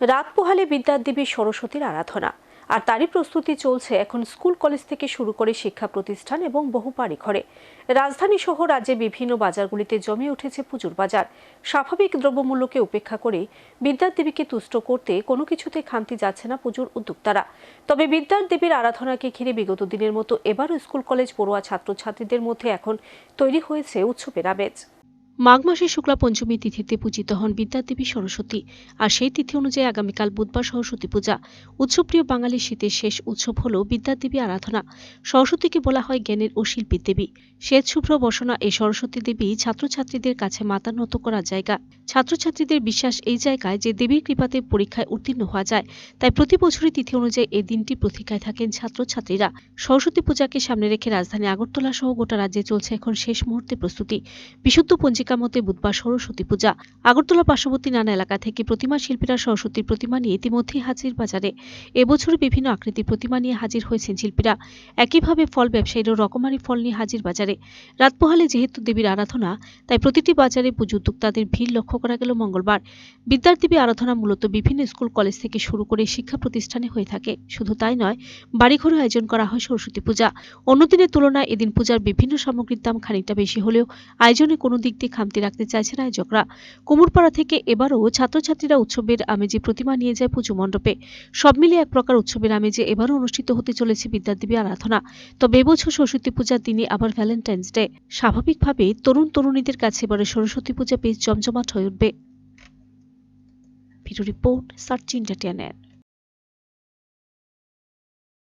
রাত পোহালে বিদ্যার বিদ্যাদেবী সরস্বতীর আরাধনা। আর তারই প্রস্তুতি চলছে এখন স্কুল কলেজ থেকে শুরু করে শিক্ষা প্রতিষ্ঠান এবং বহু ঘরে রাজধানী সহ রাজ্যে বিভিন্ন বাজারগুলিতে জমে উঠেছে পুজোর বাজার। স্বাভাবিক দ্রব্যমূল্যকে উপেক্ষা করে বিদ্যার দেবীকে তুষ্ট করতে কোনো কিছুতে খান্তি যাচ্ছে না পুজোর উদ্যোক্তারা। তবে বিদ্যার দেবীর আরাধনাকে ঘিরে বিগত দিনের মতো এবারও স্কুল কলেজ পড়ুয়া ছাত্রছাত্রীদের মধ্যে এখন তৈরি হয়েছে উৎসবের আমেজ। মাঘ মাসের শুক্লা পঞ্চমী তিথিতে পূজিত হন বিদ্যাদেবী সরস্বতী। আর সেই তিথি অনুযায়ী আগামীকাল বুধবার সরস্বতী পূজা। উৎসবপ্রিয় বাঙালির শীতের শেষ উৎসব হল বিদ্যাদেবী আরাধনা। সরস্বতীকে বলা হয় জ্ঞানের ও শিল্পীর দেবী। শ্বেত শুভ্র বসনা এই সরস্বতী দেবী ছাত্রছাত্রীদের কাছে মাথা নত করার জায়গা। ছাত্রছাত্রীদের বিশ্বাস এই জায়গায় যে দেবীর কৃপাতে পরীক্ষায় উত্তীর্ণ হওয়া যায়। তাই প্রতি বছরই তিথি অনুযায়ী এই দিনটি প্রতীক্ষায় থাকেন ছাত্রছাত্রীরা। সরস্বতী পূজাকে সামনে রেখে রাজধানী আগরতলা সহ গোটা রাজ্যে চলছে এখন শেষ মুহূর্তে প্রস্তুতি। বিশুদ্ধ পঞ্জিকা মতে বুধবার সরস্বতী পূজা। আগরতলা পার্শ্ববর্তী নানা এলাকা থেকে প্রতিমা শিল্পীরা সরস্বতীর প্রতিমা নিয়ে ইতিমধ্যেই হাজির বাজারে। এবছর বিভিন্ন আকৃতির প্রতিমা নিয়ে হাজির হয়েছেন শিল্পীরা। একইভাবে ফল ব্যবসায়ীরাও রকমারি ফল নিয়ে হাজির বাজারে। রাত পোহালে যেহেতু দেবীর আরাধনা, তাই প্রতিটি বাজারে পুজো উদ্যোক্তাদের ভিড় লক্ষ্য করা গেল মঙ্গলবার। বিদ্যার দেবী আরাধনা মূলত বিভিন্ন স্কুল, কলেজ থেকে শুরু করে শিক্ষা প্রতিষ্ঠানে হয়ে থাকে। শুধু তাই নয়, বাড়িঘরে আয়োজন করা হয় সরস্বতী পূজা। অন্য দিনের তুলনায় এদিন পূজার বিভিন্ন সামগ্রীর দাম খানিকটা বেশি হলেও আয়োজনে কোনো দিক দিয়ে খামতি রাখতে চাইছে না আয়োজকরা কুমুরপাড়া থেকে এবারও ছাত্রছাত্রীরা উৎসবের আমেজে প্রতিমা নিয়ে যায় পুজো মণ্ডপে। সব মিলিয়ে এক প্রকার উৎসবের আমেজে এবারও অনুষ্ঠিত হতে চলেছে বিদ্যাদেবী আরাধনা। তবে এবছর সরস্বতী পূজার দিনে আবার ভ্যালেন্টাইন্স ডে। স্বাভাবিকভাবে তরুণ তরুণীদের কাছে এবারে সরস্বতী পূজা বেশ জমজমাট হয়ে উঠবে। Video report search entertainment